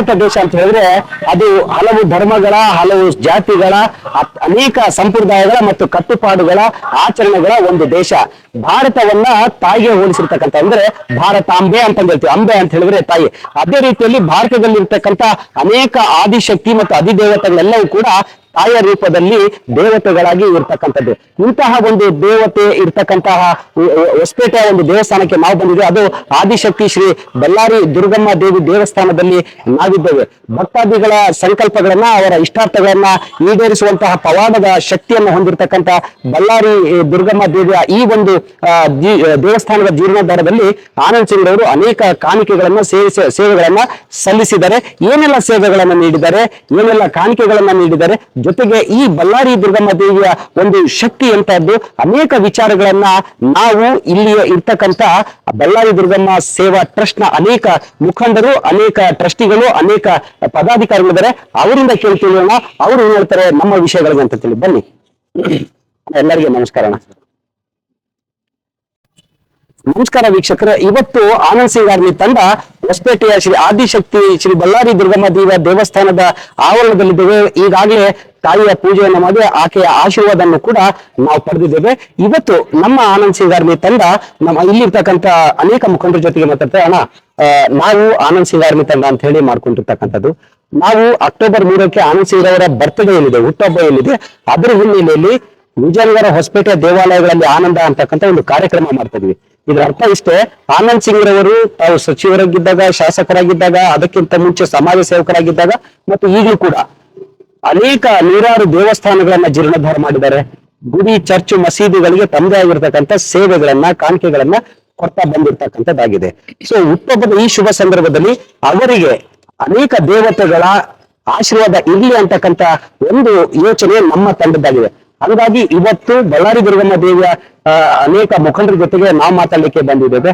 ಭಾರತ ದೇಶ ಅಂತ ಹೇಳಿದ್ರೆ ಅದು ಹಲವು ಧರ್ಮಗಳ, ಹಲವು ಜಾತಿಗಳ ಅನೇಕ ಸಂಪ್ರದಾಯಗಳ ಮತ್ತು ಕಟ್ಟುಪಾಡುಗಳ ಆಚರಣೆಗಳ ಒಂದು ದೇಶ. ಭಾರತವನ್ನ ತಾಯಿಗೆ ಹೋಲಿಸಿರ್ತಕ್ಕಂಥ ಅಂದ್ರೆ ಭಾರತಾಂಬೆ ಅಂತ ಹೇಳ್ತೀವಿ. ಅಂಬೆ ಅಂತ ಹೇಳಿದ್ರೆ ತಾಯಿ. ಅದೇ ರೀತಿಯಲ್ಲಿ ಭಾರತದಲ್ಲಿರ್ತಕ್ಕಂಥ ಅನೇಕ ಆದಿಶಕ್ತಿ ಮತ್ತು ಅಧಿದೇವತೆಗಳೆಲ್ಲವೂ ಕೂಡ ತಾಯಿಯ ರೂಪದಲ್ಲಿ ದೇವತೆಗಳಾಗಿ ಇರ್ತಕ್ಕಂಥದ್ದು. ಇಂತಹ ಒಂದು ದೇವತೆ ಇರ್ತಕ್ಕಂತಹ ಹೊಸಪೇಟೆಯ ಒಂದು ದೇವಸ್ಥಾನಕ್ಕೆ ನಾವು ಬಂದಿದ್ದೇವೆ ಅದು ಆದಿಶಕ್ತಿ ಶ್ರೀ ಬಳ್ಳಾರಿ ದುರ್ಗಮ್ಮ ದೇವಿ ದೇವಸ್ಥಾನದಲ್ಲಿ ನಾವಿದ್ದೇವೆ. ಭಕ್ತಾದಿಗಳ ಸಂಕಲ್ಪಗಳನ್ನ, ಅವರ ಇಷ್ಟಾರ್ಥಗಳನ್ನ ಈಡೇರಿಸುವಂತಹ ಪವಾಡದ ಶಕ್ತಿಯನ್ನು ಹೊಂದಿರತಕ್ಕಂತ ಬಳ್ಳಾರಿ ದುರ್ಗಮ್ಮ ದೇವಿಯ ಈ ಒಂದು ದೇವಸ್ಥಾನದ ಜೀರ್ಣೋದ್ಧಾರದಲ್ಲಿ ಆನಂದ್ ಸಿಂಗ್ ಅವರು ಅನೇಕ ಕಾಣಿಕೆಗಳನ್ನ ಸೇವೆ ಸೇವೆಗಳನ್ನ ಸಲ್ಲಿಸಿದ್ದಾರೆ. ಏನೆಲ್ಲ ಸೇವೆಗಳನ್ನ ನೀಡಿದ್ದಾರೆ? ಏನೆಲ್ಲ ಕಾಣಿಕೆಗಳನ್ನ ನೀಡಿದ್ದಾರೆ? ಜೊತೆಗೆ ಈ ಬಳ್ಳಾರಿ ದುರ್ಗಮ್ಮ ದೇವಿಯ ಒಂದು ಶಕ್ತಿ ಅಂತದ್ದು ಅನೇಕ ವಿಚಾರಗಳನ್ನ ನಾವು ಇಲ್ಲಿ ಇರ್ತಕ್ಕಂತ ಬಳ್ಳಾರಿ ದುರ್ಗಮ್ಮ ಸೇವಾ ಟ್ರಸ್ಟ್ನ ಅನೇಕ ಮುಖಂಡರು, ಅನೇಕ ಟ್ರಸ್ಟಿಗಳು, ಅನೇಕ ಪದಾಧಿಕಾರಿಗಳಿದ್ದಾರೆ ಅವರಿಂದ ಕೇಳ್ತಿರೋಣ ಅವರು ಹೇಳ್ತಾರೆ? ನಮ್ಮ ವಿಷಯಗಳಿಗೆ ಅಂತ ತಿಳಿ. ಬನ್ನಿ. ಎಲ್ಲರಿಗೆ ನಮಸ್ಕಾರ. ನಮಸ್ಕಾರ ವೀಕ್ಷಕರ. ಇವತ್ತು ಆನಂದ್ ಸಿಂಗ್ ಆರ್ಮಿ ತಂಡ ಹೊಸಪೇಟೆಯ ಶ್ರೀ ಆದಿಶಕ್ತಿ ಶ್ರೀ ಬಳ್ಳಾರಿ ದುರ್ಗಮ್ಮ ದೇವ ದೇವಸ್ಥಾನದ ಆವರಣದಲ್ಲಿದ್ದೇವೆ. ಈಗಾಗಲೇ ತಾಯಿಯ ಪೂಜೆಯನ್ನು ಮಾಡಿ ಆಕೆಯ ಆಶೀರ್ವಾದವನ್ನು ಕೂಡ ನಾವು ಪಡೆದಿದ್ದೇವೆ. ಇವತ್ತು ನಮ್ಮ ಆನಂದ್ ಸಿಂಗ್ ಆರ್ಮಿ ತಂಡ ನಮ್ಮ ಇಲ್ಲಿರ್ತಕ್ಕಂಥ ಅನೇಕ ಮುಖಂಡರ ಜೊತೆಗೆ ಮಾತಾಡ್ತೇವೆ. ಅಣ್ಣ ನಾವು ಆನಂದ್ ಸಿಂಗ್ ಆರ್ಮಿ ತಂಡ ಅಂತ ಹೇಳಿ ಮಾಡ್ಕೊಂಡಿರ್ತಕ್ಕಂಥದ್ದು. ನಾವು ಅಕ್ಟೋಬರ್ ಮೂರಕ್ಕೆ ಆನಂದ್ ಸಿಂಗ್ ಅವರ ಬರ್ತ್ಡೇ ಏನಿದೆ, ಹುಟ್ಟುಹಬ್ಬ ಏನಿದೆ, ಅದರ ಹಿನ್ನೆಲೆಯಲ್ಲಿ ವಿಜಯನಗರ ಹೊಸಪೇಟೆ ದೇವಾಲಯಗಳಲ್ಲಿ ಆನಂದ ಅಂತಕ್ಕಂಥ ಒಂದು ಕಾರ್ಯಕ್ರಮ ಮಾಡ್ತಾ ಇದೀವಿ. ಇದರ ಅರ್ಥ ಇಷ್ಟೇ. ಆನಂದ್ ಸಿಂಗ್ ರವರು ತಾವು ಸಚಿವರಾಗಿದ್ದಾಗ, ಶಾಸಕರಾಗಿದ್ದಾಗ, ಅದಕ್ಕಿಂತ ಮುಂಚೆ ಸಮಾಜ ಸೇವಕರಾಗಿದ್ದಾಗ ಮತ್ತು ಈಗಲೂ ಕೂಡ ಅನೇಕ ನೂರಾರು ದೇವಸ್ಥಾನಗಳನ್ನ ಜೀರ್ಣೋದ್ಧಾರ ಮಾಡಿದ್ದಾರೆ. ಗುಡಿ, ಚರ್ಚ್, ಮಸೀದಿಗಳಿಗೆ ತಮ್ಮದೇ ಆಗಿರ್ತಕ್ಕಂಥ ಸೇವೆಗಳನ್ನ, ಕಾಣಿಕೆಗಳನ್ನ ಕೊಡ್ತಾ ಬಂದಿರ್ತಕ್ಕಂಥದ್ದಾಗಿದೆ. ಸೊ ಹುಟ್ಟುಹಬ್ಬದ ಈ ಶುಭ ಸಂದರ್ಭದಲ್ಲಿ ಅವರಿಗೆ ಅನೇಕ ದೇವತೆಗಳ ಆಶೀರ್ವಾದ ಇರ್ಲಿ ಅಂತಕ್ಕಂಥ ಒಂದು ಯೋಚನೆ ನಮ್ಮ ತಂಡದ್ದಾಗಿದೆ ಹಾಗಾಗಿ ಇವತ್ತು ಬಳ್ಳಾರಿ ದುರ್ಗಮ್ಮ ದೇವಿಯ ಅನೇಕ ಮುಖಂಡರ ಜೊತೆಗೆ ನಾವು ಮಾತಾಡ್ಲಿಕ್ಕೆ ಬಂದಿದ್ದೇವೆ.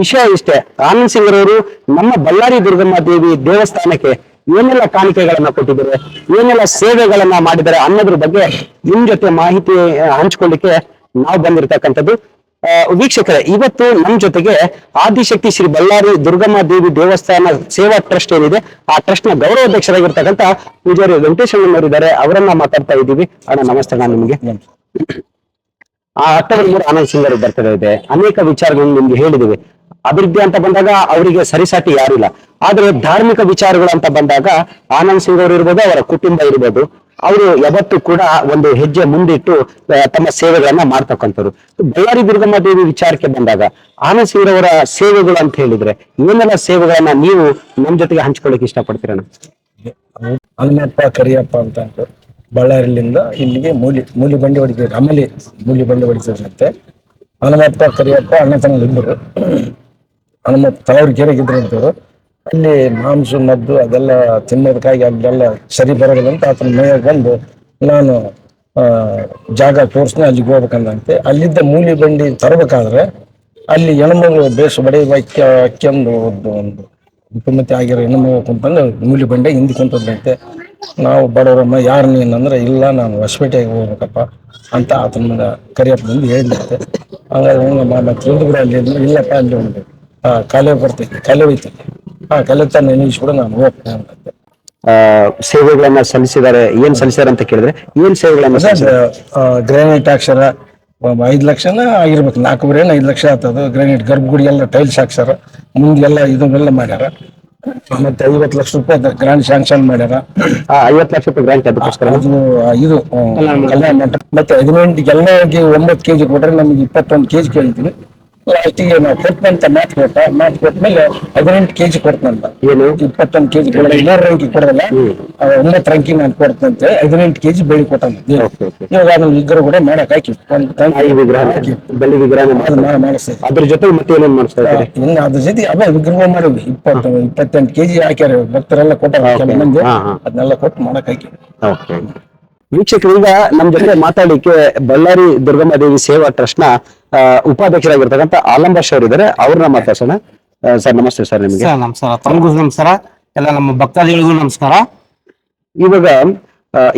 ವಿಷಯ ಇಷ್ಟೇ ಆನಂದ್ ಸಿಂಗ್ ರವರು ನಮ್ಮ ಬಳ್ಳಾರಿ ದುರ್ಗಮ್ಮ ದೇವಿ ದೇವಸ್ಥಾನಕ್ಕೆ ಏನೆಲ್ಲ ಕಾಣಿಕೆಗಳನ್ನ ಕೊಟ್ಟಿದ್ದಾರೆ, ಏನೆಲ್ಲ ಸೇವೆಗಳನ್ನ ಮಾಡಿದ್ದಾರೆ ಅನ್ನೋದ್ರ ಬಗ್ಗೆ ನಿಮ್ ಜೊತೆ ಮಾಹಿತಿ ಹಂಚ್ಕೊಳ್ಳಿಕ್ಕೆ ನಾವು ಬಂದಿರತಕ್ಕಂಥದ್ದು. ವೀಕ್ಷಕರೇ ಇವತ್ತು ನಮ್ ಜೊತೆಗೆ ಆದಿಶಕ್ತಿ ಶ್ರೀ ಬಳ್ಳಾರಿ ದುರ್ಗಮ್ಮ ದೇವಿ ದೇವಸ್ಥಾನ ಸೇವಾ ಟ್ರಸ್ಟ್ ಏನಿದೆ ಆ ಟ್ರಸ್ಟ್ನ ಗೌರವಾಧ್ಯಕ್ಷರಾಗಿರ್ತಕ್ಕಂಥ ಪೂಜಾರಿ ವೆಂಕಟೇಶ್ವರನವರು ಇದ್ದಾರೆ ಅವರನ್ನ ಮಾತಾಡ್ತಾ ಇದ್ದೀವಿ. ಅಣ್ಣ ನಮಸ್ತೆ ನಾನು ನಿಮಗೆ. ಆ ಅಕ್ಟೋಬರ್ ಮೂರು ಆನಂದ್ ಸಿಂಗ್ ಅವರು ಇದೆ. ಅನೇಕ ವಿಚಾರಗಳನ್ನು ನಿಮ್ಗೆ ಹೇಳಿದಿವಿ ಅಭಿವೃದ್ಧಿ ಅಂತ ಬಂದಾಗ ಅವರಿಗೆ ಸರಿಸಾಟಿ ಯಾರಿಲ್ಲ. ಆದ್ರೆ ಧಾರ್ಮಿಕ ವಿಚಾರಗಳು ಅಂತ ಬಂದಾಗ ಆನಂದ್ ಸಿಂಗ್ ಅವರು ಇರ್ಬೋದು, ಅವರ ಕುಟುಂಬ ಇರ್ಬೋದು, ಅವರು ಯಾವತ್ತೂ ಕೂಡ ಒಂದು ಹೆಜ್ಜೆ ಮುಂದಿಟ್ಟು ತಮ್ಮ ಸೇವೆಗಳನ್ನ ಮಾಡ್ತಕ್ಕಂಥವ್ರು. ಬಳ್ಳಾರಿ ದುರ್ಗಮ್ಮ ದೇವಿ ವಿಚಾರಕ್ಕೆ ಬಂದಾಗ ಆನಂದ್ ಸಿಂಗ್ ಅವರ ಸೇವೆಗಳು ಅಂತ ಹೇಳಿದ್ರೆ ಏನೆಲ್ಲ ಸೇವೆಗಳನ್ನ ನೀವು ನಮ್ಮ ಜೊತೆಗೆ ಹಂಚ್ಕೊಳ್ಳಿಕ್ ಇಷ್ಟಪಡ್ತೀರಣ್ಣ ಅಲ್ಲಪ್ಪ ಕರಿಯಪ್ಪ ಅಂತ. ಬಳ್ಳಾರಿಲಿಂದ ಇಲ್ಲಿಗೆ ಮೂಲಿ ಮೂಲಿ ಬಂಡಿ ಹೊಡಿತೀವಿ. ಆಮೇಲೆ ಮೂಲಿ ಬಂಡಿ ಹೊಡಿತಿದ್ರಂತೆ ಹನುಮಪ್ಪ ಕರಿಯಪ್ಪ, ಅಣ್ಣ ಹನುಮಪ್ಪ ತವರಿಕೆರೆಗಿದ್ರು ಅಂತವ್ರು ಅಲ್ಲಿ ಮಾಂಸ, ಮದ್ದು ಅದೆಲ್ಲ ತಿನ್ನೋದಕ್ಕಾಗಿ ಅಲ್ಲೆಲ್ಲ ಸರಿ ಬರೋದಿಲ್ಲ ಅಂತ ಆತನ ಮನೆಯಾಗ ಬಂದು ನಾನು ಜಾಗ ತೋರಿಸ್ನೆ ಅಲ್ಲಿಗೆ ಹೋಗ್ಬೇಕಂದಂತೆ ಅಲ್ಲಿದ್ದ ಮೂಲಿ ಬಂಡಿ ತರಬೇಕಾದ್ರೆ ಅಲ್ಲಿ ಹೆಣ್ಮಗಳು ಬೇಸ್ ಬಡಿ ವಾಕ್ಯ ಒಂದು ಒಂದು ಉಪಮತಿ ಆಗಿರೋ ಹೆಣ್ಮಗಳು ಕುಂತಂದು ಮೂಲಿ ಬಂಡೆ ಹಿಂದೆ ಕುಂತದಂತೆ ನಾವು ಬಡವರಮ್ಮ ಯಾರು ನೀನಂದ್ರೆ ಇಲ್ಲ, ನಾನು ಹೊಸಪೇಟೆಗೆ ಹೋಗ್ಬೇಕಪ್ಪ ಅಂತ ಆತನ ಕರಿಯಪ್ಪ ಬಂದು ಹೇಳಿದಂತೆ ಹಂಗಾದ್ರೆ ಹಿಂಗಮ್ಮ ಮತ್ತೆ ಹಿಂದೆ ಕೂಡ ಅಲ್ಲಿ ಇಲ್ಲಪ್ಪ, ಅಲ್ಲಿ ಒಂದು ಕಾಲೇ ಬರ್ತೈತಿ ಕಾಲೇ ಹೋಯ್ತೈತಿ ಹಾ ಕಾಲೇ ತಾನೆ ನಿಲ್ಲಿಸ್ಬಿಡು ನಾನು ಹೋಗ್ತೇನೆ ಅಂತ. ಆ ಸೇವೆಗಳನ್ನ ಸಲ್ಲಿಸಿದ್ದಾರೆ ಏನ್ ಸಲ್ಲಿಸಿದಾರೆ ಅಂತ ಕೇಳಿದ್ರೆ ಏನ್ ಸೇವೆಗಳನ್ನ ಸಲ್ಲಿಸಿದ್ದಾರೆ? ಗ್ರಾನೈಟ್ ಅಕ್ಷರ ಐದ್ ಲಕ್ಷನ ಆಗಿರ್ಬೇಕು ನಾಲ್ಕೂವರೆ ಐದ್ ಲಕ್ಷ ಆಗ್ತದ ಗ್ರಾನೈಟ್ ಗರ್ಭಗುಡಿ ಎಲ್ಲ ಟೈಲ್ಸ್ ಹಾಕ್ಸಾರ ಮುಂದೆಲ್ಲ ಇದನ್ನೆಲ್ಲ ಮಾಡ್ಯಾರ. ಮತ್ತೆ ಐವತ್ ಲಕ್ಷ ರೂಪಾಯಿ ಗ್ರಾಂಡ್ ಶಾಂಕ್ಷನ್ ಮಾಡ್ಯಾರ. ಆ, ಐವತ್ತು ಲಕ್ಷ ರೂಪಾಯಿ ಗ್ರಾಂಟ್ ಅದಕ್ಕೋಸ್ಕರ? ಅದು ಆ, ಇದು ಆ, ಕಲ್ಯಾಣ ಮಂಟಪ. ಮತ್ತೆ ಹದಿನೆಂಟು ಎಲ್ಲರಿಗೆ ಒಂಬತ್ತು ಕೆಜಿ ಕೊಟ್ರೆ ನಮ್ಗೆ ಇಪ್ಪತ್ತೊಂದು ಕೆಜಿ ಕೇಳ್ತೀವಿ ಲಾಸ್ಟಿಗೆ ನಾವು ಅಂತ ಮ್ಯಾಚ್ ಕೊಟ್ಟ ಮ್ಯಾಚ್ ಕೊಟ್ಮೇಲೆ ಹದಿನೆಂಟು ಕೆಜಿ ಕೊಡ್ತಂತ ಏನು? ಇಪ್ಪತ್ತೊಂದು ಕೆಜಿ ಕೊಡಲ್ಲ ಇನ್ನೂರು ರಂಕಿ ಕೊಡಲ್ಲ ಒಂಬತ್ತು ರಂಕಿ ನಾನು ಕೊಡ್ತಂತೆ ಹದಿನೆಂಟು ಕೆಜಿ ಬೆಳಿ ಕೊಟ್ಟಂತ. ಇವಾಗ ಅದನ್ನ ವಿಗ್ರಹ ಕೂಡ ಮಾಡಕ್ ಹಾಕಿ. ಒಂದು ತಂಗಿ ವಿಗ್ರಹ ಬೆಳ್ಳಿ ವಿಗ್ರಹ ಮಾಡಿಸ್ತೇವೆ ಅದ್ರ ಜೊತೆ ಮತ್ತೆ ಏನೇನು ಮಾಡಿಸ್ತಾ ಇದ್ದಾರೆ? ಇನ್ನು ಅದ್ರ ಜೊತೆ ಅದೇ ವಿಗ್ರಹ ಮಾಡಿದ್ವಿ ಇಪ್ಪತ್ತು ಇಪ್ಪತ್ತೆಂಟು ಕೆಜಿ ಹಾಕ್ಯಾರ. ಭಕ್ತರೆಲ್ಲ ಕೊಟ್ಟಾರ ಕೆಲವು ಮಂದಿ ಹಾ, ಹಾ. ಅದನ್ನೆಲ್ಲ ಕೊಟ್ಟು ಮಾಡಕ್ ಹಾಕಿ. ಓಕೆ. ವೀಕ್ಷಕರು ಈಗ ನಮ್ ಜೊತೆ ಮಾತಾಡ್ಲಿಕ್ಕೆ ಬಳ್ಳಾರಿ ದುರ್ಗಮ್ಮ ದೇವಿ ಸೇವಾ ಟ್ರಸ್ಟ್ನ ಉಪಾಧ್ಯಕ್ಷರಾಗಿರ್ತಕ್ಕಂಥ ಆಲಂಬ ಅವರು ಇದ್ದಾರೆ. ಅವ್ರನ್ನ ಮಾತಾಡ್ಸೋಣ. ಸರ್ ನಮಸ್ತೆ ಸರ್ ನಿಮಗೆ. ಸರ್ ನಮಸ್ಕಾರ. ತಮಗೂ ನಮಸ್ಕಾರ. ಎಲ್ಲ ನಮ್ಮ ಭಕ್ತಾದಿಗಳಿಗೂ ನಮಸ್ಕಾರ. ಇವಾಗ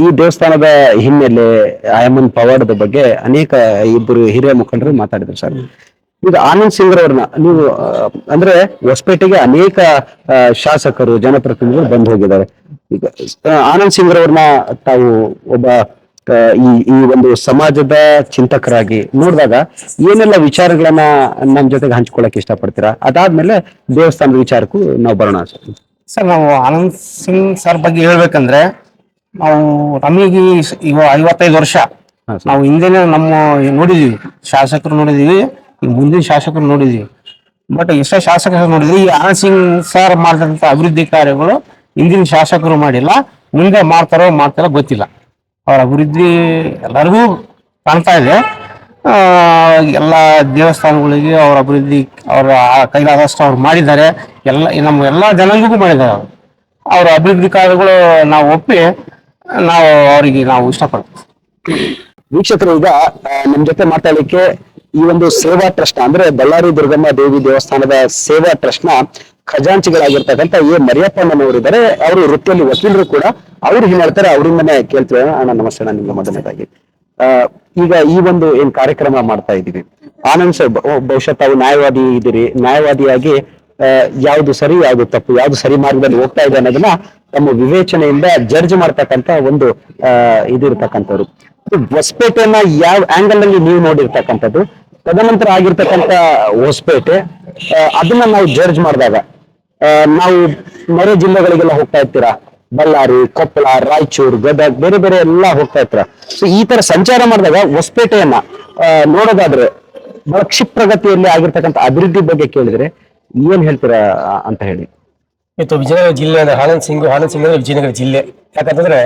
ಈ ದೇವಸ್ಥಾನದ ಹಿನ್ನೆಲೆ ಆಯಮನ್ ಪವಾಡದ ಬಗ್ಗೆ ಅನೇಕ ಇಬ್ಬರು ಹಿರಿಯ ಮುಖಂಡರು ಮಾತಾಡಿದ್ರು ಸರ್. ಈಗ ಆನಂದ್ ಸಿಂಗ್ ಅವ್ರನ್ನ ನೀವು ಅಂದ್ರೆ ಹೊಸಪೇಟೆಗೆ ಅನೇಕ ಶಾಸಕರು ಜನಪ್ರತಿನಿಧಿಗಳು ಬಂದು ಹೋಗಿದ್ದಾರೆ. ಈಗ ಆನಂದ್ ಸಿಂಗ್ ಅವ್ರನ್ನ ತಾವು ಒಬ್ಬ ಈ ಈ ಒಂದು ಸಮಾಜದ ಚಿಂತಕರಾಗಿ ನೋಡಿದಾಗ ಏನೆಲ್ಲ ವಿಚಾರಗಳನ್ನ ನಮ್ಮ ಜೊತೆಗೆ ಹಂಚ್ಕೊಳಕ್ ಇಷ್ಟಪಡ್ತೀರಾ? ಅದಾದ್ಮೇಲೆ ದೇವಸ್ಥಾನದ ವಿಚಾರಕ್ಕೂ ನಾವು ಬರೋಣ ಸರ್. ಸರ್ ನಾವು ಆನಂದ್ ಸಿಂಗ್ ಸರ್ ಬಗ್ಗೆ ಹೇಳ್ಬೇಕಂದ್ರೆ ನಾವು ನಮಗೆ ಈಗ ಐವತ್ತೈದು ವರ್ಷ. ನಾವು ಹಿಂದೆನೆ ನಮ್ಮ ನೋಡಿದೀವಿ ಶಾಸಕರು ನೋಡಿದೀವಿ ಈಗ ಮುಂದಿನ ಶಾಸಕರು ನೋಡಿದೀವಿ. ಬಟ್ ಎಷ್ಟೋ ಶಾಸಕರು ನೋಡಿದ್ವಿ ಈ ಆನಂದ್ ಸಿಂಗ್ ಸರ್ ಮಾಡಿದಂತ ಅಭಿವೃದ್ಧಿ ಕಾರ್ಯಗಳು ಹಿಂದಿನ ಶಾಸಕರು ಮಾಡಿಲ್ಲ ಮುಂದೆ ಮಾಡ್ತಾರೋ ಮಾಡ್ತಾರೋ ಗೊತ್ತಿಲ್ಲ. ಅವ್ರ ಅಭಿವೃದ್ಧಿ ಎಲ್ಲರಿಗೂ ಕಾಣ್ತಾ ಇದೆ. ಎಲ್ಲ ದೇವಸ್ಥಾನಗಳಿಗೆ ಅವರ ಅಭಿವೃದ್ಧಿ, ಅವರ ಕೈಲಾದಷ್ಟು ಅವ್ರು ಮಾಡಿದ್ದಾರೆ. ಎಲ್ಲ, ನಮ್ಮ ಎಲ್ಲ ಜನಾಂಗಕ್ಕೂ ಮಾಡಿದ್ದಾರೆ ಅವರು. ಅವರ ಅಭಿವೃದ್ಧಿ ಕಾರ್ಯಗಳು ನಾವು ಒಪ್ಪಿ ನಾವು ಅವರಿಗೆ ನಾವು ಇಷ್ಟಪಡ್ತೀವಿ. ವೀಕ್ಷಕರು, ಈಗ ನಮ್ಮ ಜೊತೆ ಮಾತಾಡಲಿಕ್ಕೆ ಈ ಒಂದು ಸೇವಾ ಟ್ರಸ್ಟ್ ಅಂದ್ರೆ ಬಳ್ಳಾರಿ ದುರ್ಗಮ್ಮ ದೇವಿ ದೇವಸ್ಥಾನದ ಸೇವಾ ಟ್ರಸ್ಟ್ನ ಖಜಾಂಚಿಗಳಾಗಿರ್ತಕ್ಕಂಥ ಎ ಮರಿಯಪ್ಪಣ್ಣನವರಿದ್ದಾರೆ ಅವರು ವೃತ್ತಿಯಲ್ಲಿ ವಕೀಲರು ಕೂಡ. ಅವ್ರು ಏನ್ ಹೇಳ್ತಾರೆ ಅವರಿಂದನೇ ಕೇಳ್ತೀವಿ. ಅಣ್ಣ, ನಮಸ್ತೆ ಅಣ್ಣ ನಿಮ್ಗೆ ಮೊದಲನೇದಾಗಿ. ಈಗ ಈ ಒಂದು ಏನ್ ಕಾರ್ಯಕ್ರಮ ಮಾಡ್ತಾ ಇದ್ದೀವಿ. ಆನಂದ್ ಸರ್ ಬಹುಶಃ ತಾವು ನ್ಯಾಯವಾದಿ ಇದ್ದೀರಿ. ನ್ಯಾಯವಾದಿಯಾಗಿ ಯಾವ್ದು ಸರಿ, ಯಾವ್ದು ತಪ್ಪು, ಯಾವ್ದು ಸರಿ ಮಾರ್ಗದಲ್ಲಿ ಹೋಗ್ತಾ ಇದೆ ಅನ್ನೋದನ್ನ ತಮ್ಮ ವಿವೇಚನೆಯಿಂದ ಜಡ್ಜ್ ಮಾಡ್ತಕ್ಕಂತ ಒಂದು ಅಹ್ ಇದಿರ್ತಕ್ಕಂಥವ್ರು. ಇದು ಹೊಸಪೇಟೆಯನ್ನ ಯಾವ ಆಂಗಲ್ ಅಲ್ಲಿ ನೀವು ನೋಡಿರ್ತಕ್ಕಂಥದ್ದು? ತದನಂತರ ಆಗಿರ್ತಕ್ಕಂಥ ಹೊಸಪೇಟೆ ಅದನ್ನ ನಾವು ಜಡ್ಜ್ ಮಾಡಿದಾಗ ನಾವು ಮರೆ ಜಿಲ್ಲೆಗಳಿಗೆಲ್ಲ ಹೋಗ್ತಾ ಇರ್ತೀರಾ? ಬಳ್ಳಾರಿ, ಕೊಪ್ಪಳ, ರಾಯಚೂರು, ಗದಗ್, ಬೇರೆ ಬೇರೆ ಎಲ್ಲ ಹೋಗ್ತಾ ಇರ್ತೀರ? ಸೊ ಈ ತರ ಸಂಚಾರ ಮಾಡಿದಾಗ ಹೊಸಪೇಟೆಯನ್ನ ನೋಡೋದಾದ್ರೆ ಬಹಳ ಕ್ಷಿಪ್ರಗತಿಯಲ್ಲಿ ಆಗಿರ್ತಕ್ಕಂಥ ಅಭಿವೃದ್ಧಿ ಬಗ್ಗೆ ಕೇಳಿದ್ರೆ ಏನ್ ಹೇಳ್ತೀರಾ ಅಂತ ಹೇಳಿ. ಇವತ್ತು ವಿಜಯನಗರ ಜಿಲ್ಲೆ ಅಂದ್ರೆ ಆನಂದ್ ಸಿಂಗ್ ಆನಂದ್ ಸಿಂಗ್ ಅಂದ್ರೆ ವಿಜಯನಗರ ಜಿಲ್ಲೆ. ಯಾಕಂತಂದ್ರೆ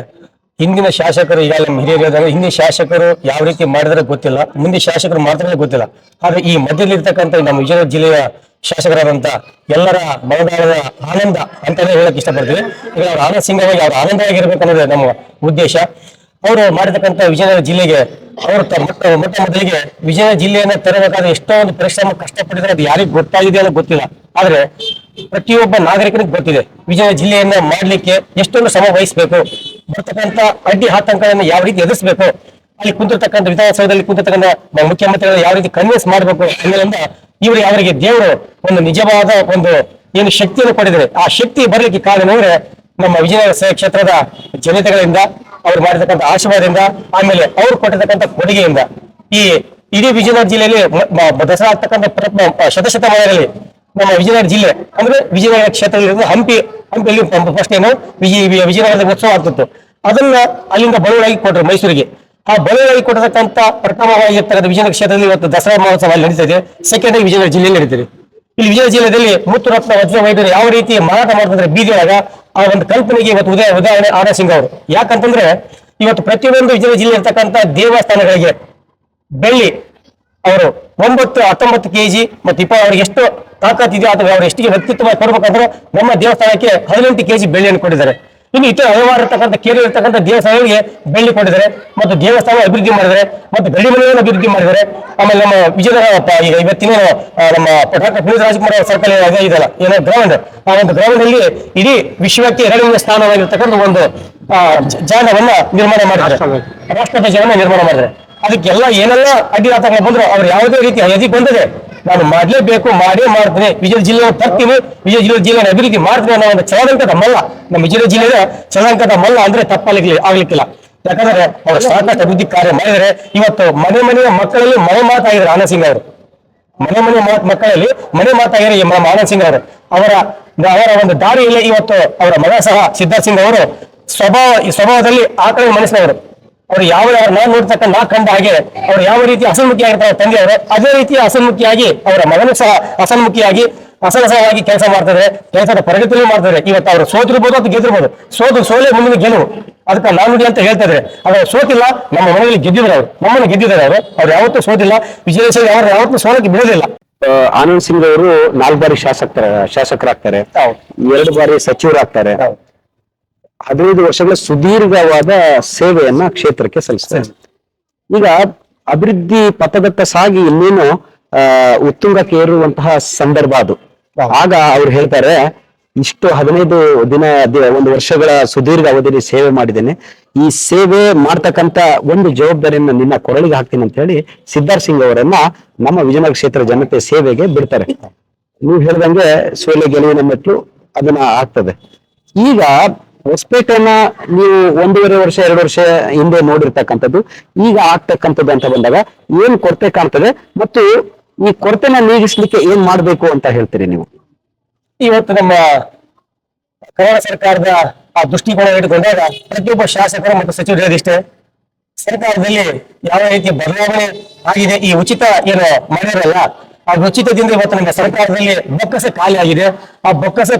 ಹಿಂದಿನ ಶಾಸಕರು ಈಗ ನಮ್ಮ ಹಿರಿಯರು ಹೇಳಿದಾಗ ಹಿಂದಿನ ಶಾಸಕರು ಯಾವ ರೀತಿ ಮಾಡಿದ್ರೆ ಗೊತ್ತಿಲ್ಲ ಮುಂದೆ ಶಾಸಕರು ಮಾಡ್ತಾರೆ ಗೊತ್ತಿಲ್ಲ. ಆದ್ರೆ ಈ ಮಧ್ಯದಲ್ಲಿ ಇರ್ತಕ್ಕಂಥ ನಮ್ಮ ವಿಜಯನಗರ ಜಿಲ್ಲೆಯ ಶಾಸಕರಾದಂತ ಎಲ್ಲರ ಮನದಾಳದ ಆನಂದ ಅಂತಾನೆ ಹೇಳಕ್ ಇಷ್ಟಪಡ್ತೀವಿ ಈಗ ಅವ್ರ ಆನಂದ್ ಅವರಿಗೆ ಅವ್ರ ಆನಂದವಾಗಿರ್ಬೇಕು ಅನ್ನೋದೇ ನಮ್ಮ ಉದ್ದೇಶ. ಅವರು ಮಾಡಿರ್ತಕ್ಕಂಥ ವಿಜಯನಗರ ಜಿಲ್ಲೆಗೆ, ಅವರು ಮೊಟ್ಟ ಮೊಟ್ಟ ಮೊದಲಿಗೆ ವಿಜಯನಗರ ಜಿಲ್ಲೆಯನ್ನ ತೆರಬೇಕಾದ್ರೆ ಎಷ್ಟೋ ಒಂದು ಪರಿಶ್ರಮ ಕಷ್ಟಪಟ್ಟಿದ್ರೆ ಅದು ಯಾರಿಗೂ ಗೊತ್ತಾಗಿದೆ ಅನ್ನೋ ಗೊತ್ತಿಲ್ಲ. ಆದ್ರೆ ಪ್ರತಿಯೊಬ್ಬ ನಾಗರಿಕನಿಗೆ ಗೊತ್ತಿದೆ. ವಿಜಯ ಜಿಲ್ಲೆಯನ್ನ ಮಾಡ್ಲಿಕ್ಕೆ ಎಷ್ಟೊಂದು ಶ್ರಮ ವಹಿಸಬೇಕು. ಬರ್ತಕ್ಕಂಥ ಅಡ್ಡಿ ಆತಂಕಗಳನ್ನು ಯಾವ ರೀತಿ ಎದುರಿಸಬೇಕು. ಅಲ್ಲಿ ಕುಂತಿರ್ತಕ್ಕಂಥ ವಿಧಾನಸೌಧದಲ್ಲಿ ಕುಂತಿರ್ತಕ್ಕಂಥ ಮುಖ್ಯಮಂತ್ರಿಗಳು ಯಾವ ರೀತಿ ಕನ್ವಿನ್ಸ್ ಮಾಡಬೇಕು ಅನ್ನೋದ್ರಿಂದ ಇವರು ಅವರಿಗೆ ದೇವರು ಒಂದು ನಿಜವಾದ ಒಂದು ಏನು ಶಕ್ತಿಯನ್ನು ಕೊಟ್ಟಿದ್ದಾರೆ. ಆ ಶಕ್ತಿ ಬರಲಿಕ್ಕೆ ಕಾರಣ ಅಂದ್ರೆ ನಮ್ಮ ವಿಜಯನಗರ ಕ್ಷೇತ್ರದ ಜನತೆಗಳಿಂದ ಅವ್ರು ಮಾಡಿರ್ತಕ್ಕಂಥ ಆಶೀರ್ವಾದದಿಂದ ಆಮೇಲೆ ಅವ್ರು ಕೊಟ್ಟಿರ್ತಕ್ಕಂಥ ಕೊಡುಗೆಯಿಂದ ಈ ಇಡೀ ವಿಜಯನಗರ ಜಿಲ್ಲೆಯಲ್ಲಿ ದಸರಾ ಆಗ್ತಕ್ಕಂಥ ಪ್ರಥಮ ಆ, ಶತಶತಮಾನದಲ್ಲಿ ನಮ್ಮ ವಿಜಯನಗರ ಜಿಲ್ಲೆ ಅಂದ್ರೆ ವಿಜಯನಗರ ಕ್ಷೇತ್ರದಲ್ಲಿ ಹಂಪಿ, ಹಂಪಿಯಲ್ಲಿ ಫಸ್ಟ್ ಏನು ವಿಜಯ ವಿಜಯನಗರದ ಉತ್ಸವ ಆಗ್ತಿತ್ತು. ಅದನ್ನ ಅಲ್ಲಿಂದ ಬಳುವಳಾಗಿ ಕೊಟ್ಟರು ಮೈಸೂರಿಗೆ. ಆ ಬಳುವಳಾಗಿ ಪ್ರಥಮವಾಗಿ ಪ್ರಥಮವಾಗಿರ್ತಕ್ಕಂಥ ವಿಜಯನಗರ ಕ್ಷೇತ್ರದಲ್ಲಿ ಇವತ್ತು ದಸರಾ ಮಹೋತ್ಸವ ಅಲ್ಲಿ ನಡೀತದೆ ಸೆಕೆಂಡ್ ಆಗಿ ವಿಜಯನಗರ ಜಿಲ್ಲೆಯಲ್ಲಿ ನಡೀತಿದೆ. ಇಲ್ಲಿ ವಿಜಯ ಜಿಲ್ಲೆಯಲ್ಲಿ ಮುತ್ತುರತ್ನ ವಜ್ರ ವೈದ್ಯರು ಯಾವ ರೀತಿ ಮಾರಾಟ ಮಾಡ್ತಿದ್ರೆ ಬೀದಿಯೊಳಗ, ಆ ಒಂದು ಕಲ್ಪನೆಗೆ ಇವತ್ತು ಉದಯ, ಉದಾಹರಣೆ ಆನಂದ್ ಸಿಂಗ್ ಅವರು. ಯಾಕಂತಂದ್ರೆ ಇವತ್ತು ಪ್ರತಿಯೊಂದು ವಿಜಯ ಜಿಲ್ಲೆ ಇರ್ತಕ್ಕಂಥ ದೇವಸ್ಥಾನಗಳಿಗೆ ಬೆಳ್ಳಿ ಅವರು ಒಂಬತ್ತು, ಹತ್ತೊಂಬತ್ತು ಕೆಜಿ ಮತ್ತು ಇಪ್ಪ ಅವ್ರಿಗೆ ಎಷ್ಟು ತಾಕತ್ ಇದೆಯಾ ಅಥವಾ ಅವ್ರು ಎಷ್ಟಿಗೆ ವ್ಯಕ್ತಿತ್ವ ಕೊಡ್ಬೇಕಂದ್ರೆ ನಮ್ಮ ದೇವಸ್ಥಾನಕ್ಕೆ ಹದಿನೆಂಟು ಕೆಜಿ ಬೆಳ್ಳಿಯನ್ನು ಕೊಟ್ಟಿದ್ದಾರೆ. ಇನ್ನು ಇತರ ಹಲವಾರು ಇರ್ತಕ್ಕಂಥ ಕೇರಿ ಇರ್ತಕ್ಕಂಥ ದೇವಸ್ಥಾನಗಳಿಗೆ ಬೆಳ್ಳಿ ಕೊಟ್ಟಿದ್ದಾರೆ ಮತ್ತು ದೇವಸ್ಥಾನ ಅಭಿವೃದ್ಧಿ ಮಾಡಿದರೆ ಮತ್ತು ಗಡಿ ಮನೆಯನ್ನು ಅಭಿವೃದ್ಧಿ ಮಾಡಿದರೆ ಆಮೇಲೆ ನಮ್ಮ ವಿಜಯನಗರ ಈಗ ಇವತ್ತಿನ ನಮ್ಮ ಪಟಾಕ ಪುನೀತ್ ರಾಜ್ಕುಮಾರ್ ಸರ್ಕಲ್ ಅದೇ ಇದಲ್ಲ ಏನೋ ಗ್ರೌಂಡ್ ಆ ಒಂದು ಗ್ರೌಂಡ್ ಇಡೀ ವಿಶ್ವಕ್ಕೆ ಎರಡನೇ ಸ್ಥಾನವಾಗಿರ್ತಕ್ಕಂಥ ಒಂದು ಜಾಗವನ್ನ ನಿರ್ಮಾಣ ಮಾಡಿದ್ದಾರೆ. ರಾಷ್ಟ್ರಧ್ವಜವನ್ನ ನಿರ್ಮಾಣ ಮಾಡಿದ್ದಾರೆ. ಅದಕ್ಕೆಲ್ಲ ಏನೆಲ್ಲ ಅಡ್ಡಿ ಆತಂಕ ಬಂದ್ರು ಅವ್ರು ಯಾವುದೇ ರೀತಿ ಎದಿ ಬಂದಿದೆ ನಾನು ಮಾಡಲೇಬೇಕು, ಮಾಡೇ ಮಾಡ್ತೀನಿ. ವಿಜಯ ಜಿಲ್ಲೆ ತರ್ತೀನಿ. ವಿಜಯ ಜಿಲ್ಲೆ ಜಿಲ್ಲೆಯ ಅಭಿವೃದ್ಧಿ ಮಾಡ್ತೀನಿ ಅನ್ನೋ ಒಂದು ಚಲನಂಕದ ಮಲ್ಲ. ನಮ್ಮ ವಿಜಯ ಜಿಲ್ಲೆಯ ಚಲನಂಕದ ಮಲ್ಲ ಅಂದ್ರೆ ತಪ್ಪಾಗ್ಲಿಕ್ಕೆ ಆಗ್ಲಿಕ್ಕಿಲ್ಲ. ಯಾಕಂದ್ರೆ ಅವರು ಸಾಕಷ್ಟು ಅಭಿವೃದ್ಧಿ ಕಾರ್ಯ ಮಾಡಿದರೆ ಇವತ್ತು ಮನೆ ಮನೆಯ ಮಕ್ಕಳಲ್ಲಿ ಮನೆ ಮಾತಾಗಿದ್ದಾರೆ ಆನಂದ್ ಸಿಂಗ್ ಅವರು. ಮನೆ ಮನೆ ಮಕ್ಕಳಲ್ಲಿ ಮನೆ ಮಾತಾಗಿದ್ರೆ ನಮ್ಮ ಆನಂದ್ ಸಿಂಗ್ ಅವರು. ಅವರ ಅವರ ಒಂದು ದಾರಿಯಲ್ಲಿ ಇವತ್ತು ಅವರ ಮಗ ಸಹ ಸಿದ್ಧಾರ್ಥ ಸಿಂಗ್ ಅವರು ಸ್ವಭಾವ ಈ ಸ್ವಭಾವದಲ್ಲಿ ಆಕಳ ಮನಸ್ಸಿನವರು. ಅವರು ಯಾವ ನಾವು ನೋಡ್ತಕ್ಕಂಥ ನೋಡ್ತಕ್ಕ ನಾ ಕಂಡ ಹಾಗೆ ಅವ್ರು ಯಾವ ರೀತಿ ಹಸನ್ಮುಖಿಯಾಗಿರ್ತಾರೆ ತಂದೆಯವರು ಅದೇ ರೀತಿ ಅಸನ್ಮುಖಿಯಾಗಿ ಅವರ ಮಗನೂ ಸಹ ಅಸನ್ಮುಖಿಯಾಗಿ ಅಸಲಸವಾಗಿ ಕೆಲಸ ಮಾಡ್ತಾರೆ ಕೆಲಸದ ಪ್ರಗತಿಯಲ್ಲೂ ಮಾಡ್ತಾರೆ ಇವತ್ತು ಅವರು ಸೋತಿರ್ಬೋದು ಅಥವಾ ಗೆದ್ದಿರ್ಬೋದು? ಸೋತು ಸೋಲೆ ಮುಂದಿನ ಗೆಲುವು. ಅದಕ್ಕೆ ನಾನುಡಿ ಅಂತ ಹೇಳ್ತಾ ಇದ್ದಾರೆ ಅವರು ಸೋತಿಲ್ಲ ನಮ್ಮ ಮನೆಯಲ್ಲಿ ಗೆದ್ದಿದ್ರು ಅವರು. ನಮ್ಮನ್ನು ಗೆದ್ದಿದ್ದಾರೆ ಅವರು. ಅವ್ರು ಯಾವತ್ತೂ ಸೋತಿಲ್ಲ. ವಿಜಯೇಶ್ವರಿ ಅವರು ಯಾವತ್ತೂ ಸೋಲಕ್ಕೆ ಬಿಡೋದಿಲ್ಲ. ಆನಂದ್ ಸಿಂಗ್ ಅವರು ನಾಲ್ಕು ಬಾರಿ ಶಾಸಕರ ಶಾಸಕರಾಗ್ತಾರೆ. ಎರಡು ಬಾರಿ ಸಚಿವರಾಗ್ತಾರೆ. ಹದಿನೈದು ವರ್ಷಗಳ ಸುದೀರ್ಘವಾದ ಸೇವೆಯನ್ನ ಕ್ಷೇತ್ರಕ್ಕೆ ಸಲ್ಲಿಸ್ತಾರೆ. ಈಗ ಅಭಿವೃದ್ಧಿ ಪಥದತ್ತ ಸಾಗಿ ಇನ್ನೇನು ಆ ಉತ್ತುಂಗಕ್ಕೆ ಏರುವಂತಹ ಸಂದರ್ಭ ಅದು. ಆಗ ಅವ್ರು ಹೇಳ್ತಾರೆ ಇಷ್ಟು ಹದಿನೈದು ದಿನ ಒಂದು ವರ್ಷಗಳ ಸುದೀರ್ಘ ಅವಧಿಯಲ್ಲಿ ಸೇವೆ ಮಾಡಿದ್ದೇನೆ. ಈ ಸೇವೆ ಮಾಡ್ತಕ್ಕಂತ ಒಂದು ಜವಾಬ್ದಾರಿಯನ್ನ ನಿನ್ನ ಕೊರಳಿಗೆ ಹಾಕ್ತೀನಿ ಅಂತ ಹೇಳಿ ಸಿದ್ದಾರ್ ಸಿಂಗ್ ಅವರನ್ನ ನಮ್ಮ ವಿಜಯನಗರ ಕ್ಷೇತ್ರ ಜನತೆ ಸೇವೆಗೆ ಬಿಡ್ತಾರೆ. ನೀವು ಹೇಳ್ದಂಗೆ ಸೋಲೆ ಗೆಲುವಿನ ಮೆಟ್ಲು ಅದನ್ನ ಆಗ್ತದೆ. ಈಗ ಹೊಸಪೇಟೆನ ನೀವು ಒಂದೂವರೆ ವರ್ಷ, ಎರಡು ವರ್ಷ ಹಿಂದೆ ನೋಡಿರ್ತಕ್ಕಂಥದ್ದು. ಈಗ ಆಗ್ತಕ್ಕಂಥದ್ದು ಅಂತ ಬಂದಾಗ ಏನ್ ಕೊರತೆ ಕಾಣ್ತದೆ ಮತ್ತು ಈ ಕೊರತೆನ ನೀಗಿಸ್ಲಿಕ್ಕೆ ಏನ್ ಮಾಡ್ಬೇಕು ಅಂತ ಹೇಳ್ತೀರಿ ನೀವು? ಇವತ್ತು ನಮ್ಮ ಕನ್ನಡ ಸರ್ಕಾರದ ಆ ದೃಷ್ಟಿಕೋನ ಇಟ್ಟುಕೊಂಡಾಗ ಪ್ರತಿಯೊಬ್ಬ ಶಾಸಕರು ಮತ್ತು ಸಚಿವರು ಹೇಳಿದಿಷ್ಟೇ ಸರ್ಕಾರದಲ್ಲಿ ಯಾವ ರೀತಿ ಬದಲಾವಣೆ ಆಗಿದೆ, ಈ ಉಚಿತ ಏನು ಮಾಡಿರಲ್ಲ ಆ ರುಚಿತದಿಂದ ಇವತ್ತು ನಮ್ಮ ಸರ್ಕಾರದಲ್ಲಿ ಬೊಕ್ಕಸ ಖಾಲಿ ಆಗಿದೆ ಆ ಬೊಕ್ಕಸ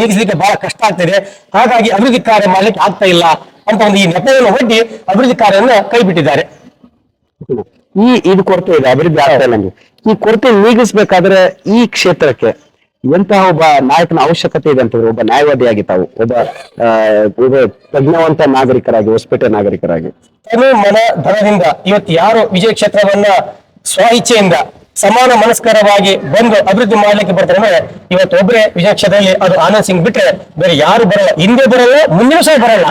ನೀಗಿಸಲಿಕ್ಕೆ ಬಹಳ ಕಷ್ಟ ಆಗ್ತಿದೆ. ಹಾಗಾಗಿ ಅಭಿವೃದ್ಧಿ ಕಾರ್ಯ ಮಾಡಲಿಕ್ಕೆ ಆಗ್ತಾ ಇಲ್ಲ ಅಂತ ಒಂದು ಈ ನೆಪವನ್ನು ಒಡ್ಡಿ ಅಭಿವೃದ್ಧಿ ಕಾರ್ಯವನ್ನು ಕೈ ಬಿಟ್ಟಿದ್ದಾರೆ ಈ ಇದು ಕೊರತೆ ಇದೆ ಅಭಿವೃದ್ಧಿ ಆಗ್ತಾ ಇಲ್ಲ ನಮ್ಗೆ. ಈ ಕೊರತೆ ನೀಗಿಸ್ಬೇಕಾದ್ರೆ ಈ ಕ್ಷೇತ್ರಕ್ಕೆ ಎಂತಹ ಒಬ್ಬ ನಾಯಕನ ಅವಶ್ಯಕತೆ ಇದೆ ಅಂತಂದ್ರೆ ಒಬ್ಬ ನ್ಯಾಯವಾದಿಯಾಗಿ ತಾವು ಒಬ್ಬ ಪ್ರಜ್ಞಾವಂತ ನಾಗರಿಕರಾಗಿ ಹೊಸಪೇಟೆ ನಾಗರಿಕರಾಗಿ. ತನು ಮನ ಧನದಿಂದ ಇವತ್ತು ಯಾರು ವಿಜಯ ಕ್ಷೇತ್ರವನ್ನ ಸ್ವ ಇಚ್ಛೆಯಿಂದ ಸಮಾನ ಮನಸ್ಕರವಾಗಿ ಬಂದು ಅಭಿವೃದ್ಧಿ ಮಾಡ್ಲಿಕ್ಕೆ ಬರ್ತಾರೆ ಅಂದ್ರೆ ಇವತ್ತು ಒಬ್ಬರೇ ವಿಜಯ ಕ್ಷೇತ್ರದಲ್ಲಿ ಅದು ಆನಂದ್ ಸಿಂಗ್ ಬಿಟ್ರೆ ಬೇರೆ ಯಾರು ಬರಲ್ಲ. ಹಿಂದೆ ಬರಲ್ಲ, ಮುಂದಿನ ಸಹ ಬರಲ್ಲ.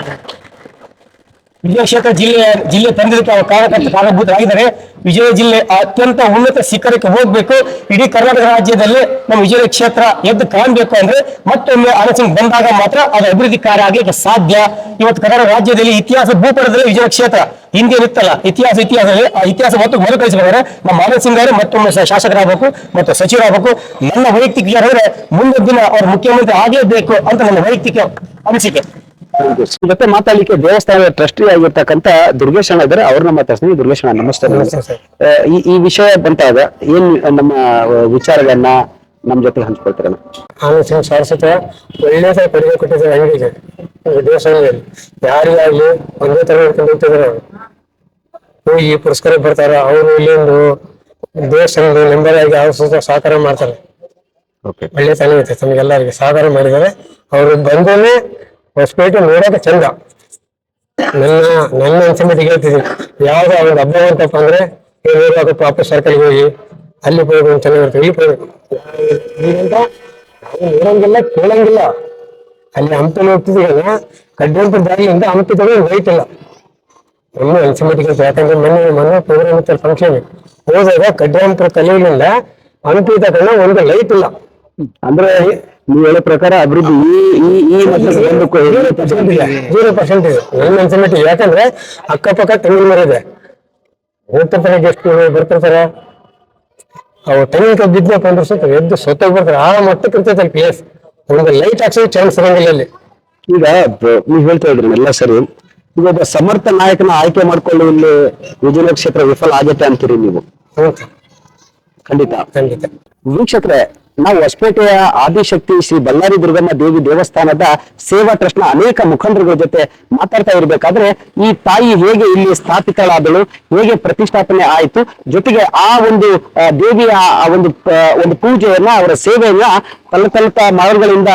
ವಿಜಯ ಕ್ಷೇತ್ರ ಜಿಲ್ಲೆ ಜಿಲ್ಲೆ ತಂದಿದ್ದಕ್ಕೆ ಅವರು ಕಾರ್ಯಕರ್ತ ಕಾರಣಭೂತರಾಗಿದ್ದಾರೆ ವಿಜಯ ಜಿಲ್ಲೆ ಅತ್ಯಂತ ಉನ್ನತ ಶಿಖರಕ್ಕೆ ಹೋಗ್ಬೇಕು. ಇಡೀ ಕರ್ನಾಟಕ ರಾಜ್ಯದಲ್ಲಿ ನಮ್ಮ ವಿಜಯ ಕ್ಷೇತ್ರ ಎದ್ದು ಕಾಣಬೇಕು ಅಂದ್ರೆ ಮತ್ತೊಮ್ಮೆ ಅರಸಿನ ಬಂದಾಗ ಮಾತ್ರ ಅದು ಅಭಿವೃದ್ಧಿ ಕಾರ್ಯ ಆಗ್ಲಿಕ್ಕೆ ಸಾಧ್ಯ. ಇವತ್ತು ಕರ್ನಾಟಕ ರಾಜ್ಯದಲ್ಲಿ ಇತಿಹಾಸ ಭೂಪಟದಲ್ಲಿ ವಿಜಯ ಕ್ಷೇತ್ರ ಹಿಂದೆ ಇರುತ್ತಲ್ಲ ಇತಿಹಾಸ, ಇತಿಹಾಸದಲ್ಲಿ, ಆ ಇತಿಹಾಸ ಮತ್ತು ಮರುಕಳಿಸಬೇಕಾದ್ರೆ ನಮ್ಮ ಸಿಂಗ್ ಅವರೇ ಮತ್ತೊಮ್ಮೆ ಶಾಸಕರಾಗಬೇಕು ಮತ್ತು ಸಚಿವರಾಗಬೇಕು. ನನ್ನ ವೈಯಕ್ತಿಕ ವಿಚಾರ ಮುಂದಿನ ದಿನ ಅವರು ಮುಖ್ಯಮಂತ್ರಿ ಆಗಲೇಬೇಕು ಅಂತ ನನ್ನ ವೈಯಕ್ತಿಕ ಅನಿಸಿಕೆ. ಜೊತೆ ಮಾತಾಡ್ಲಿಕ್ಕೆ ದೇವಸ್ಥಾನದ ಟ್ರಸ್ಟಿ ಆಗಿರ್ತಕ್ಕಂತ ದುರ್ಗೇಶ್ ಅಣ್ಣ ಇದ್ದಾರೆ. ಅವ್ರನ್ನ ಮಾತಾಡ್ತೀನಿ ದುರ್ಗೇಶ್ ಅಣ್ಣ ನಮಸ್ತೆ. ಈ ಈ ವಿಷಯ ಬಂತಾಗ ಏನ್ ನಮ್ಮ ವಿಚಾರಗಳನ್ನ ನಮ್ ಜೊತೆ ಹಂಚ್ಕೊಳ್ತಾರೆ ಆನಂದ್ ಸಿಂಗ್ ಶಾಸಕ ಒಳ್ಳೆ ಕೊಡುಗೆ ಕೊಟ್ಟಿದ್ದಾರೆ ಅಂಗಡಿಗೆ ದೇವಸ್ಥಾನದಲ್ಲಿ ಯಾರಿಗಾಗ್ಲಿ ಒಂದೇ ತರ ನೋಡ್ಕೊಂಡು ಹೋಗ್ತಿದ್ದಾರೆ. ಹೋಗಿ ಪುರಸ್ಕಾರ ಬರ್ತಾರ. ಅವರು ಇಲ್ಲಿಂದು ದೇವಸ್ಥಾನದ ಮೆಂಬರ್ ಆಗಿ ಅವ್ರ ಸಹಕಾರ ಮಾಡ್ತಾರೆ. ಒಳ್ಳೆ ಐತೆ ತಮಗೆಲ್ಲರಿಗೆ ಸಹಕಾರ ಮಾಡಿದ್ದಾರೆ. ಅವರು ಬಂದೇ ಹೊಸಪೇಟೆ ನೋಡೋಕೆ ಚಂದ ನನ್ನ ನನ್ನ ಅನ್ಸಮಟ್ಟಿಗೆ ಹೇಳ್ತಿದ್ದೀನಿ ಯಾವ್ದು ಅವ್ರ ಹಬ್ಬ ಅಂತಪ್ಪ ಅಂದ್ರೆ ಏನ್ ಹೋಗುವಾಗ ವಾಪಸ್ ಸರ್ಕಲ್ಗೆ ಹೋಗಿ ಅಲ್ಲಿ ಹೋಗಿ ಚೆನ್ನಾಗಿರುತ್ತೆ ಇಲ್ಲಿ ಹೋಗ್ಬೇಕು ಈಗಂತ ನಾವು ನೋಡಂಗಿಲ್ಲ ಕೇಳಂಗಿಲ್ಲ ಅಲ್ಲಿ ಹಂಪಿ ಹೋಗ್ತಿದ್ದೀಗ ಕಡ್ಡಂಪುರ ದಾರಿಯಿಂದ ಹಂಪಿ ತಗೊಂಡು ರೈಟ್ ಇಲ್ಲ ನಮ್ಮ ಅನ್ಸಮಟ್ಟಿಗೆ ಯಾಕಂದ್ರೆ ಮೊನ್ನೆ ಮೊನ್ನೆ ಪ್ರೋಗ್ರಾಮ್ ಇತ್ತು ಫಂಕ್ಷನ್ ಹೋದಾಗ ಕಡ್ಡಂಪುರ ಕಲ್ಲಿಂದ ಹಂಪಿ ತಗೊಂಡ ಒಂದು ಲೈಟ್ ಇಲ್ಲ ಅಂದ್ರೆ ನೀವು ಹೇಳೋ ಪ್ರಕಾರ ಅಭಿವೃದ್ಧಿ ಈ ಈ ಈ ಮಟ್ಟಕ್ಕೆ ಬಂದು ಜೀರೋ ಪರ್ಸೆಂಟ್ ಇದೆ. ಜೀರೋ ಪರ್ಸೆಂಟ್ ಇದೆ. ನನ್ನ ಅನ್ಸಮಟ್ಟಿ ಯಾಕಂದ್ರೆ ಅಕ್ಕಪಕ್ಕ ತೆಂಗಿನ ಮರ ಇದೆ. ಹೋಗ್ತಿರ್ತಾರೆ ಎಷ್ಟು ಬರ್ತಿರ್ತಾರೆ. ಅವು ತೆಂಗಿನ ಬಿದ್ದಪ್ಪ ಅಂದ್ರೆ ಸುತ್ತ ಎದ್ದು ಸೊತ್ತೋಗಿ ಬರ್ತಾರೆ. ಆ ಮಟ್ಟಕ್ಕೆ ಇರ್ತೈತೆ ಅಲ್ಲಿ ಪ್ಲೇಸ್ ಒಂದು ಲೈಟ್ ಹಾಕ್ಸೋ ಚಾನ್ಸ್ ಇರಂಗಿಲ್ಲ ಅಲ್ಲಿ. ಈಗ ನೀವು ಹೇಳ್ತಾ ಇದ್ರಿ ಎಲ್ಲ ಸರಿ. ಈಗ ಒಬ್ಬ ಸಮರ್ಥ ನಾಯಕನ ಆಯ್ಕೆ ಮಾಡ್ಕೊಳ್ಳುವಲ್ಲಿ ವಿಜಯನಗರ ಕ್ಷೇತ್ರ ವಿಫಲ ಆಗತ್ತೆ ಅಂತೀರಿ ನೀವು? ಖಂಡಿತ. ಖಂಡಿತ. ವೀಕ್ಷಕರೇ ನಾವು ಹೊಸಪೇಟೆಯ ಆದಿಶಕ್ತಿ ಶ್ರೀ ಬಳ್ಳಾರಿ ದುರ್ಗಮ್ಮ ದೇವಿ ದೇವಸ್ಥಾನದ ಸೇವಾ ಟ್ರಸ್ಟ್ನ ಅನೇಕ ಮುಖಂಡರುಗಳ ಜೊತೆ ಮಾತಾಡ್ತಾ ಇರಬೇಕಾದ್ರೆ ಈ ತಾಯಿ ಹೇಗೆ ಇಲ್ಲಿ ಸ್ಥಾಪಿತಳಾದಳು, ಹೇಗೆ ಪ್ರತಿಷ್ಠಾಪನೆ ಆಯಿತು, ಜೊತೆಗೆ ಆ ಒಂದು ದೇವಿಯ, ಆ, ಒಂದು ಒಂದು ಪೂಜೆಯನ್ನ, ಅವರ ಸೇವೆಯನ್ನ ತಲ್ಲ ತಲತ ಮರಗಳಿಂದ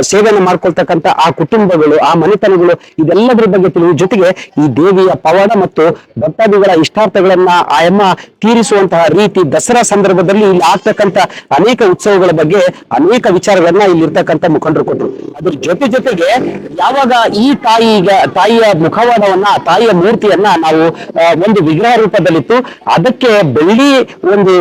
ಸೇವೆಯನ್ನು ಮಾಡ್ಕೊಳ್ತಕ್ಕಂತ ಆ ಕುಟುಂಬಗಳು, ಆ ಮನೆತನಗಳು ಇದೆಲ್ಲದರ ಬಗ್ಗೆ ತಿಳಿಯುವ ಜೊತೆಗೆ ಈ ದೇವಿಯ ಪವಾಡ ಮತ್ತು ಭಕ್ತಾದಿಗಳ ಇಷ್ಟಾರ್ಥಗಳನ್ನ ಆಯಮ್ಮ ತೀರಿಸುವಂತಹ ರೀತಿ ದಸರಾ ಸಂದರ್ಭದಲ್ಲಿ ಇಲ್ಲಿ ಆಗ್ತಕ್ಕಂತ ಅನೇಕ ಉತ್ಸವಗಳ ಬಗ್ಗೆ ಅನೇಕ ವಿಚಾರಗಳನ್ನ ಇಲ್ಲಿ ಇರ್ತಕ್ಕಂಥ ಮುಖಂಡರು ಕೊಟ್ಟರು ಅದ್ರ ಜೊತೆ ಜೊತೆಗೆ ಯಾವಾಗ ಈ ತಾಯಿಗ, ತಾಯಿಯ ಮುಖವಾಡವನ್ನ, ತಾಯಿಯ ಮೂರ್ತಿಯನ್ನ ನಾವು ಒಂದು ವಿಗ್ರಹ ರೂಪದಲ್ಲಿತ್ತು ಅದಕ್ಕೆ ಬೆಳ್ಳಿ ಒಂದು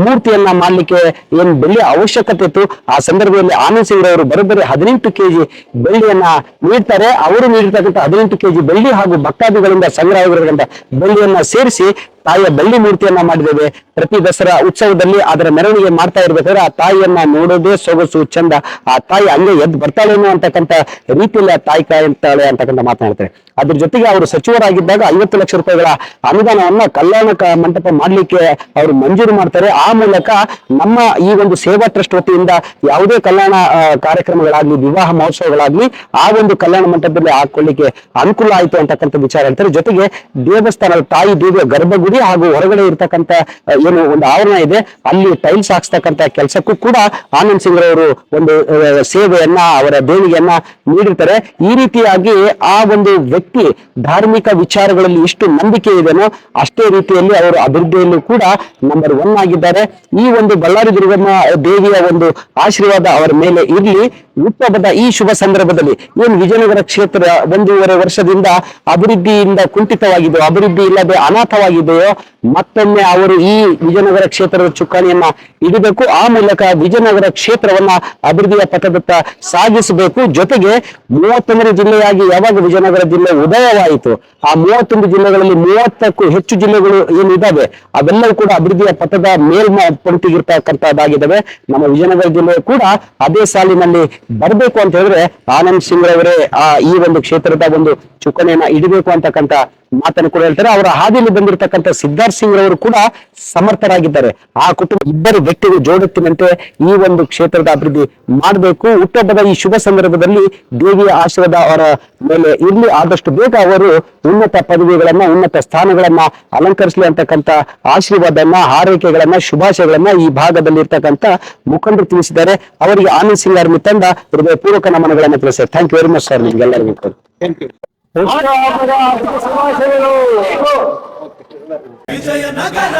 ಮೂರ್ತಿಯನ್ನ ಮಾಡಲಿಕ್ಕೆ ಏನ್ ಬೆಳ್ಳಿ ಅವಶ್ಯಕತೆ ಇತ್ತು, ಆ ಸಂದರ್ಭದಲ್ಲಿ ಆನಂದ್ ಸಿಂಗ್ ಅವರು ಬರೋಬ್ಬರಿ ಹದಿನೆಂಟು ಕೆಜಿ ಬೆಳ್ಳಿಯನ್ನ ನೀಡ್ತಾರೆ. ಅವರು ನೀಡಿರ್ತಕ್ಕಂಥ ಹದಿನೆಂಟು ಕೆಜಿ ಬೆಳ್ಳಿ ಹಾಗೂ ಭಕ್ತಾದಿಗಳಿಂದ ಸಂಗ್ರಹಗಳಿಂದ ಬೆಳ್ಳಿಯನ್ನ ಸೇರಿಸಿ ತಾಯಿಯ ಬೆಳ್ಳಿ ಮೂರ್ತಿಯನ್ನ ಮಾಡಿದ್ದೇವೆ. ಪ್ರತಿ ದಸರಾ ಉತ್ಸವದಲ್ಲಿ ಅದರ ಮೆರವಣಿಗೆ ಮಾಡ್ತಾ ಇರ್ಬೇಕಾದ್ರೆ ಆ ತಾಯಿಯನ್ನ ನೋಡೋದೇ ಸೊಗಸು, ಚಂದ. ಆ ತಾಯಿ ಹಂಗೆ ಎದ್ದು ಬರ್ತಾಳೇನೋ ಅಂತಕ್ಕಂಥ ರೀತಿಯಲ್ಲಿ ಆ ತಾಯಿ ಕಾಯ್ತಾಳೆ ಅಂತಕ್ಕಂಥ ಮಾತನಾಡ್ತಾರೆ ಅದ್ರ ಜೊತೆಗೆ ಅವರು ಸಚಿವರಾಗಿದ್ದಾಗ ಐವತ್ತು ಲಕ್ಷ ರೂಪಾಯಿಗಳ ಅನುದಾನವನ್ನ ಕಲ್ಯಾಣ ಮಂಟಪ ಮಾಡ್ಲಿಕ್ಕೆ ಅವರು ಮಂಜೂರು ಮಾಡ್ತಾರೆ. ಆ ಮೂಲಕ ನಮ್ಮ ಈ ಒಂದು ಸೇವಾ ಟ್ರಸ್ಟ್ ವತಿಯಿಂದ ಯಾವುದೇ ಕಲ್ಯಾಣ ಕಾರ್ಯಕ್ರಮಗಳಾಗ್ಲಿ, ವಿವಾಹ ಮಹೋತ್ಸವಗಳಾಗ್ಲಿ ಆ ಒಂದು ಕಲ್ಯಾಣ ಮಂಟಪದಲ್ಲಿ ಹಾಕೊಳ್ಳಿಕ್ಕೆ ಅನುಕೂಲ ಆಯ್ತು ಅಂತಕ್ಕಂಥ ವಿಚಾರ ಹೇಳ್ತಾರೆ. ಜೊತೆಗೆ ದೇವಸ್ಥಾನದ ತಾಯಿ ದೇವಿಯ ಗರ್ಭಗುಡಿ ಹಾಗೂ ಹೊರಗಡೆ ಇರ್ತಕ್ಕಂಥ ಆ, ಏನು ಒಂದು ಆವರಣ ಇದೆ ಅಲ್ಲಿ ಟೈಲ್ಸ್ ಹಾಕ್ಸ್ತಕ್ಕಂಥ ಕೆಲಸಕ್ಕೂ ಕೂಡ ಆನಂದ್ ಸಿಂಗ್ ರವರು ಒಂದು ಸೇವೆಯನ್ನ ಅವರ ದೇಣಿಗೆಯನ್ನ ನೀಡಿರ್ತಾರೆ. ಈ ರೀತಿಯಾಗಿ ಆ ಒಂದು ವ್ಯಕ್ತಿ ಧಾರ್ಮಿಕ ವಿಚಾರಗಳಲ್ಲಿ ಎಷ್ಟು ನಂಬಿಕೆ ಇದೆನೋ ಅಷ್ಟೇ ರೀತಿಯಲ್ಲಿ ಅವರು ಅಭಿವೃದ್ಧಿಯಲ್ಲೂ ಕೂಡ ನಂಬರ್ ಒನ್ ಆಗಿದ್ದಾರೆ. ಈ ಒಂದು ಬಳ್ಳಾರಿ ದುರ್ಗಮ್ಮ ದೇವಿಯ ಒಂದು ಆಶೀರ್ವಾದ ಅವರ ಮೇಲೆ ಇರಲಿ. ಹುಟ್ಟಹಬ್ಬದ ಈ ಶುಭ ಸಂದರ್ಭದಲ್ಲಿ ಏನು ವಿಜಯನಗರ ಕ್ಷೇತ್ರ ಒಂದೂವರೆ ವರ್ಷದಿಂದ ಅಭಿವೃದ್ಧಿಯಿಂದ ಕುಂಠಿತವಾಗಿದೆ ಅಭಿವೃದ್ಧಿ ಇಲ್ಲದೆ ಅನಾಥವಾಗಿದೆಯೋ ಮತ್ತೊಮ್ಮೆ ಅವರು ಈ ವಿಜಯನಗರ ಕ್ಷೇತ್ರದ ಚುಕ್ಕಾಣಿಯನ್ನ ಇಡಬೇಕು ಆ ಮೂಲಕ ವಿಜಯನಗರ ಕ್ಷೇತ್ರವನ್ನ ಅಭಿವೃದ್ಧಿಯ ಪಥದತ್ತ ಸಾಗಿಸಬೇಕು. ಜೊತೆಗೆ ಮೂವತ್ತೊಂದನೇ ಜಿಲ್ಲೆಯಾಗಿ ಯಾವಾಗ ವಿಜಯನಗರ ಜಿಲ್ಲೆ ಉದಯವಾಯಿತು, ಆ ಮೂವತ್ತೊಂದು ಜಿಲ್ಲೆಗಳಲ್ಲಿ ಮೂವತ್ತಕ್ಕೂ ಹೆಚ್ಚು ಜಿಲ್ಲೆಗಳು ಏನಿದ್ದಾವೆ ಅವೆಲ್ಲವೂ ಕೂಡ ಅಭಿವೃದ್ಧಿಯ ಪಥದ ಮೇಲ್ಮ ಪಂಕ್ತಿಗಿರ್ತಕ್ಕಂಥದ್ದಾಗಿದ್ದಾವೆ ನಮ್ಮ ವಿಜಯನಗರ ಜಿಲ್ಲೆ ಕೂಡ ಅದೇ ಸಾಲಿನಲ್ಲಿ ಬರಬೇಕು ಅಂತ ಹೇಳಿದ್ರೆ ಆನಂದ್ ಸಿಂಗ್ ರವರೇ ಆ ಈ ಒಂದು ಕ್ಷೇತ್ರದ ಒಂದು ಚುಕ್ಕಣೆಯನ್ನ ಇಡಬೇಕು ಅಂತಕ್ಕಂಥ ಮಾತನ್ನು ಕೂಡ ಹೇಳ್ತಾರೆ. ಅವರ ಹಾದಿಯಲ್ಲಿ ಬಂದಿರತಕ್ಕಂಥ ಸಿದ್ಧಾರ್ಥ್ ಸಿಂಗ್ ರವರು ಕೂಡ ಸಮರ್ಥರಾಗಿದ್ದಾರೆ. ಆ ಕುಟುಂಬ ಇಬ್ಬರು ವ್ಯಕ್ತಿಗಳು ಜೋಡತ್ತಿನಂತೆ ಈ ಒಂದು ಕ್ಷೇತ್ರದ ಅಭಿವೃದ್ಧಿ ಮಾಡಬೇಕು. ಹುಟ್ಟುಹಬ್ಬದ ಈ ಶುಭ ಸಂದರ್ಭದಲ್ಲಿ ದೇವಿಯ ಆಶೀರ್ವಾದ ಅವರ ಮೇಲೆ ಇಲ್ಲಿ ಆದಷ್ಟು ಬೇಗ ಅವರು ಉನ್ನತ ಪದವಿಗಳನ್ನ ಉನ್ನತ ಸ್ಥಾನಗಳನ್ನ ಅಲಂಕರಿಸಲಿ ಅಂತಕ್ಕಂಥ ಆಶೀರ್ವಾದನ್ನ ಹಾರೈಕೆಗಳನ್ನ ಶುಭಾಶಯಗಳನ್ನ ಈ ಭಾಗದಲ್ಲಿ ಇರ್ತಕ್ಕಂಥ ಮುಖಂಡರು ತಿಳಿಸಿದ್ದಾರೆ. ಅವರಿಗೆ ಆನಂದ್ ಸಿಂಗ್ ಆರ್ಮಿ ಹೃದಯ ಹೃದಯಪೂರ್ವಕ ನಮನಗಳನ್ನು ತಿಳಿಸ್ತಾರೆ thank you very much sir ನಿಮ್ಗೆಲ್ಲರಿಗೂ ಕೂಡ. విజయనగర.